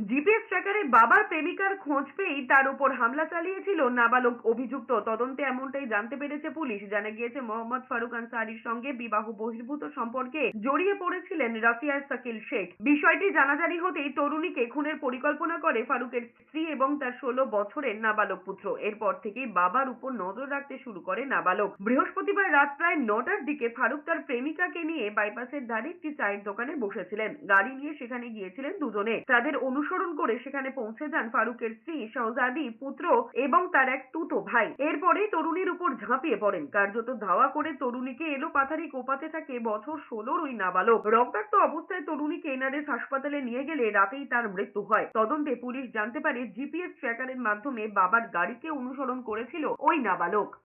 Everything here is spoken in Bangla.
জিপিএস ট্র্যাকারে বাবার প্রেমিকার খোঁজ পেয়েই তার উপর হামলা চালিয়েছিল নাবালক অভিযুক্ত। তদন্তে এমনটাই জানতে পেরেছে পুলিশ। জানা গিয়েছে, মোহাম্মদ ফারুক আনসারির সঙ্গে বিবাহ বহির্ভূত সম্পর্কে জড়িয়ে পড়েছিলেন রাফিয়া সাকিল শেখ। বিষয়টি জানাজানি হতেই তরুণীকে খুনের পরিকল্পনা করে ফারুকের স্ত্রী এবং তার ষোলো বছরের নাবালক পুত্র। এরপর থেকেই বাবার উপর নজর রাখতে শুরু করে নাবালক। বৃহস্পতিবার রাত প্রায় নটার দিকে ফারুক তার প্রেমিকাকে নিয়ে বাইপাসের ধারে একটি চায়ের দোকানে বসেছিলেন। গাড়ি নিয়ে সেখানে গিয়েছিলেন দুজনে। তাদের অনুসরণ করে সেখানে পৌঁছে যান ফারুকের স্ত্রী শাহজাদি পুত্র এবং তার এক তুতো ভাই। এরপরে তরুণীর উপর ঝাঁপিয়ে পড়েন। কার্যত ধাওয়া করে তরুণীকে এলো পাথারি কোপাতে থাকে বছর ষোলোর ওই নাবালক। রক্তাক্ত অবস্থায় তরুণীকে এনআরএস হাসপাতালে নিয়ে গেলে রাতেই তার মৃত্যু হয়। তদন্তে পুলিশ জানতে পারে জিপিএস ট্র্যাকারের মাধ্যমে বাবার গাড়িকে অনুসরণ করেছিল ওই নাবালক।